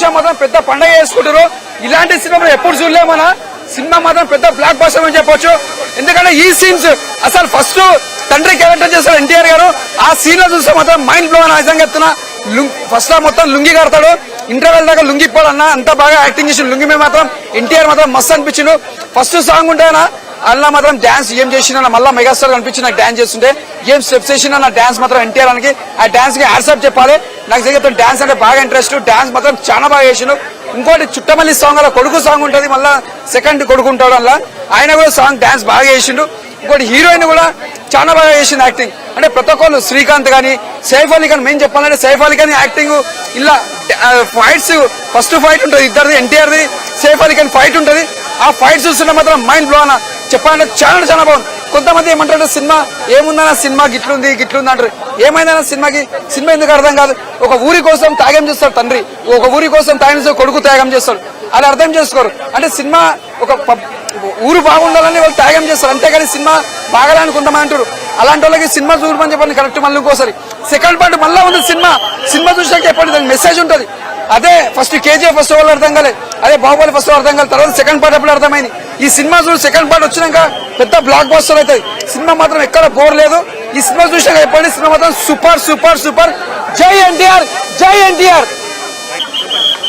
విషయం మాత్రం పెద్ద పండగ చేసుకుంటారు. ఇలాంటి సినిమా ఎప్పుడు చూడలే మన సినిమా మాత్రం పెద్ద బ్లాక్ బస్టర్ అని చెప్పొచ్చు. ఎందుకంటే ఈ సీన్స్ అసలు ఫస్ట్ తండ్రి క్యారెక్టర్ చేస్తారు ఎన్టీఆర్ గారు. ఆ సీన్లో చూస్తే మాత్రం మైండ్ బ్లో అని నిజంగా చెప్తున్నా. ఫస్ట్లో మొత్తం లుంగి కడతాడు. ఇంటర్వెల్ దాకా లుంగి ఇప్పాలన్నా అంత బాగా యాక్టింగ్ చేసి లుంగి మీద మాత్రం ఎన్టీఆర్ మాత్రం మస్తు అనిపించిండు. ఫస్ట్ సాంగ్ ఉంటాయనా అలా మాత్రం డాన్స్ ఏం చేసినా మళ్ళీ మెగాస్టార్ కనిపించి నాకు డాన్స్ చేస్తుంటే ఏం స్టెప్స్ చేసినా నా డాన్స్ మాత్రం ఎన్టీఆర్ అని ఆ డాన్స్కి యాడ్సప్ చెప్పాలి. నాకు దగ్గర డాన్స్ అంటే బాగా ఇంట్రెస్ట్ డాన్స్ మాత్రం చాలా బాగా చేసిండు. ఇంకోటి చుట్టమల్లి సాంగ్ అలా కొడుకు సాంగ్ ఉంటుంది మళ్ళా సెకండ్ కొడుకు ఉంటాడు అలా ఆయన కూడా సాంగ్ డాన్స్ బాగా చేసిండు. ఇంకోటి హీరోయిన్ కూడా చాలా బాగా చేసింది యాక్టింగ్ అంటే ప్రతి ఒక్కళ్ళు శ్రీకాంత్ కానీ సైఫ్ అలీ ఖాన్ మెయిన్ చెప్పాలంటే సైఫ్ అలీ ఖాన్ యాక్టింగ్ ఇలా ఫైట్స్ ఫస్ట్ ఫైట్ ఉంటుంది ఇద్దరిది ఎన్టీఆర్ది సైఫ్ అలీ ఖాన్ ఫైట్ ఉంటుంది. ఆ ఫైట్ చూస్తుంటే మాత్రం మైండ్ బ్లో అన్న చెప్పాలంటే చాలా చాలా బాగుంది. కొంతమంది ఏమంటారు సినిమా ఏముందన్న సినిమా గిట్లుంది గిట్లుంది అంటారు. ఏమైందన్నా సినిమాకి సినిమా ఎందుకు అర్థం కాదు? ఒక ఊరి కోసం త్యాగం చేస్తాడు తండ్రి. ఒక ఊరి కోసం త్యాగం చేస్తాడు కొడుకు త్యాగం చేస్తాడు. అది అర్థం చేసుకోరు. అంటే సినిమా ఒక పబ్- ఊరు బాగుండాలని వాళ్ళు త్యాగం చేస్తారు. అంతేగాని సినిమా బాగాలని కొంతమంది అంటారు. అలాంటి వాళ్ళకి సినిమా చూడమని చెప్పండి కరెక్ట్ మళ్ళీ ఇంకోసారి. సెకండ్ పార్ట్ మళ్ళీ ఉంది సినిమా. సినిమా చూసాక చెప్పండి దానికి మెసేజ్ ఉంటుంది. అదే ఫస్ట్ కేజీఎఫ్ ఫస్ట్ వాళ్ళు అర్థం కాలేదు. అదే బాహుబలి ఫస్ట్ అర్థం కాలేదు. తర్వాత సెకండ్ పార్ట్ అప్పుడు అర్థమైంది. ఈ సినిమా చూసి సెకండ్ పార్ట్ వచ్చినాక పెద్ద బ్లాక్ బాస్టర్ అవుతుంది. సినిమా మాత్రం ఎక్కడ బోర్ లేదు. ఈ సినిమా చూసినాక చెప్పండి సినిమా మాత్రం సూపర్ సూపర్ సూపర్. జై ఎన్టీఆర్ జై ఎన్టీఆర్.